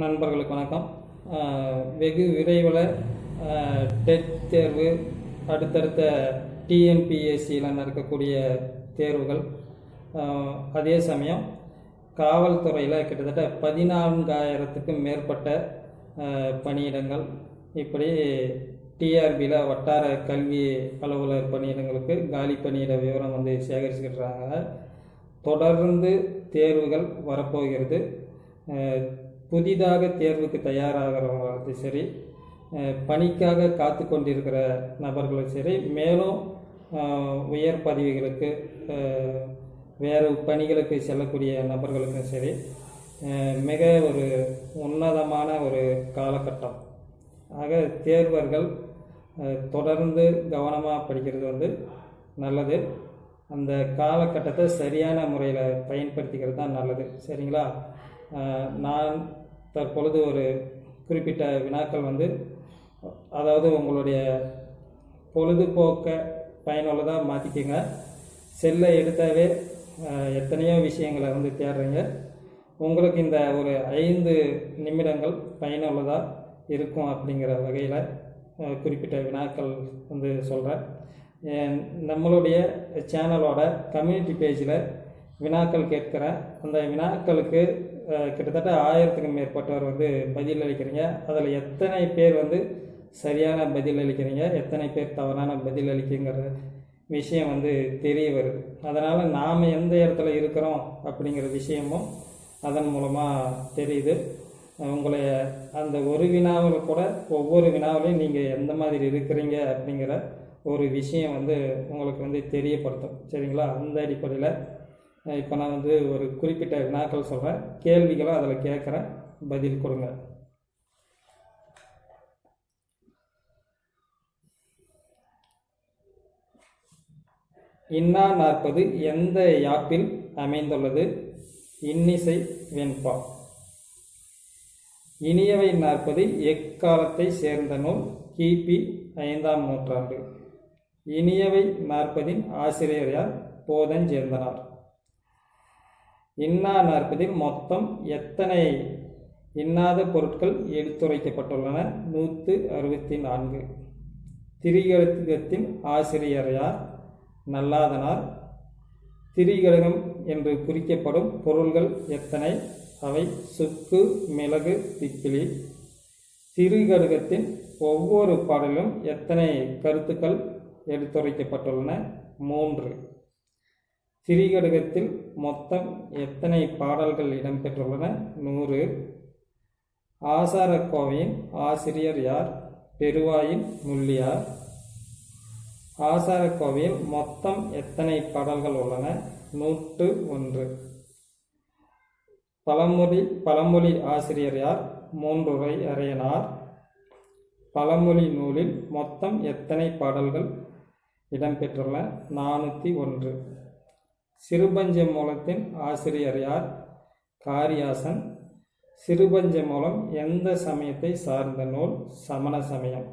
நண்பர்களுக்கு வணக்கம். வெகு விரைவில் டெட் தேர்வு அடுத்தடுத்த டிஎன்பிஎஸ்சியில் நடக்கக்கூடிய தேர்வுகள். அதே சமயம் காவல்துறையில் கிட்டத்தட்ட பதினான்காயிரத்துக்கும் மேற்பட்ட பணியிடங்கள். இப்படி டிஆர்பியில் வட்டார கல்வி அலுவலர் பணியிடங்களுக்கு காலி பணியிட விவரம் வந்து சேகரிச்சுக்கிட்டுறாங்க தொடர்ந்து தேர்வுகள் வரப்போகிறது. புதிதாக தேர்வுக்கு தயாராகிறவங்களும் சரி பணிக்காக காத்து கொண்டிருக்கிற நபர்களும் சரி மேலும் உயர் பதவிகளுக்கு வேறு பணிகளுக்கு செல்லக்கூடிய நபர்களுக்கும் சரி மிக ஒரு உன்னதமான ஒரு காலகட்டம். ஆக தேர்வர்கள் தொடர்ந்து கவனமாக படிக்கிறது வந்து நல்லது. அந்த காலகட்டத்தை சரியான முறையில் பயன்படுத்திக்கிறது தான் நல்லது. சரிங்களா? நான் தற்பொழுது ஒரு குறிப்பிட்ட வினாக்கள் வந்து அதாவது உங்களுடைய பொழுதுபோக்கை பயனுள்ளதாக மாற்றிக்கோங்க செல்லை எடுத்தாவே எத்தனையோ விஷயங்களை வந்து தேடுறீங்க. உங்களுக்கு இந்த ஒரு ஐந்து நிமிடங்கள் பயனுள்ளதாக இருக்கும் அப்படிங்கிற வகையில் குறிப்பிட்ட வினாக்கள் வந்து சொல்கிறேன் நம்மளுடைய சேனலோட கம்யூனிட்டி பேஜில் வினாக்கள் கேட்குறேன் அந்த வினாக்களுக்கு கிட்டத்தட்ட ஆயிரத்துக்கும் மேற்பட்டவர் வந்து பதில் அளிக்கிறீங்க. அதில் எத்தனை பேர் வந்து சரியான பதில் அளிக்கிறீங்க? எத்தனை பேர் தவறான பதில் அளிக்குங்கிற விஷயம் வந்து தெரிய வருது. அதனால் நாம் எந்த இடத்துல இருக்கிறோம் அப்படிங்கிற விஷயமும் அதன் மூலமாக தெரியுது. உங்களை அந்த ஒரு வினாவில் கூட ஒவ்வொரு வினாவிலையும் நீங்கள் எந்த மாதிரி இருக்கிறீங்க அப்படிங்கிற ஒரு விஷயம் வந்து உங்களுக்கு வந்து தெரியப்படுத்தும். சரிங்களா? அந்த அடிப்படையில் இப்போ நான் வந்து ஒரு குறிப்பிட்ட வினாக்கள் சொல்கிறேன் கேள்விகளை அதில் கேட்குறேன். பதில் கொடுங்க. இன்னா நாற்பது எந்த யாப்பில் அமைந்துள்ளது? இன்னிசை வெண்பா. இனியவை நாற்பது எக்காலத்தை சேர்ந்த நூல்? கிபி ஐந்தாம் நூற்றாண்டு. இனியவை நாற்பதின் ஆசிரியர் யார்? போதஞ்சேர்ந்தனார் இன்னா நாற்பதில் மொத்தம் எத்தனை இன்னாத பொருட்கள் எடுத்துரைக்கப்பட்டுள்ளன? நூற்று அறுபத்தி நான்கு. திரிகழுத்தின் ஆசிரியரையார் நல்லாதனார். திரிகடுகம் என்று குறிக்கப்படும் பொருள்கள் எத்தனை? அவை சுக்கு மிளகு திப்பிலி திருகடுகத்தின் ஒவ்வொரு பாடலிலும் எத்தனை கருத்துக்கள் எடுத்துரைக்கப்பட்டுள்ளன? மூன்று. திரிகடுகத்தில் மொத்தம் எத்தனை பாடல்கள் இடம்பெற்றுள்ளன? நூறு. ஆசாரக்கோவையின் ஆசிரியர் யார்? பெருவாயின் முள்ளியார். ஆசாரக்கோவையில் மொத்தம் எத்தனை பாடல்கள் உள்ளன? நூற்று ஒன்று. பழமொழி பழமொழி ஆசிரியர் யார்? மூன்றுரை அறையனார். பழமொழி நூலில் மொத்தம் எத்தனை பாடல்கள் இடம்பெற்றுள்ளன? நானூற்றி ஒன்று. சிறுபஞ்ச மூலத்தின் ஆசிரியர் யார்? காரியாசன். சிறுபஞ்ச மூலம் எந்த சமயத்தை சார்ந்த நூல்? சமண சமயம்.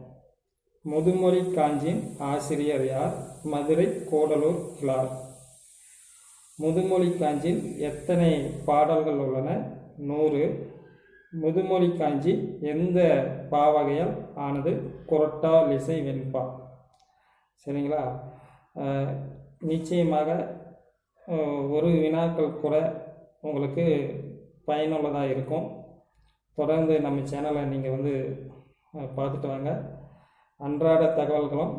முதுமொழி காஞ்சியின் ஆசிரியர் யார்? மதுரை கோடலூர் கிளார் முதுமொழி காஞ்சியில் எத்தனை பாடல்கள் உள்ளன? நூறு. முதுமொழி காஞ்சி எந்த பாவகையால் ஆனது? குரட்டா லிசை வெண்பா. சரிங்களா? நிச்சயமாக ஒரு வினாக்கள் கூட உங்களுக்கு பயனுள்ளதாக இருக்கும். தொடர்ந்து நம்ம சேனலை நீங்கள் வந்து பார்த்துட்டு வாங்க. அன்றாட தகவல்களும்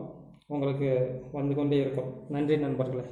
உங்களுக்கு வந்து கொண்டே இருக்கும். நன்றி நண்பர்களே.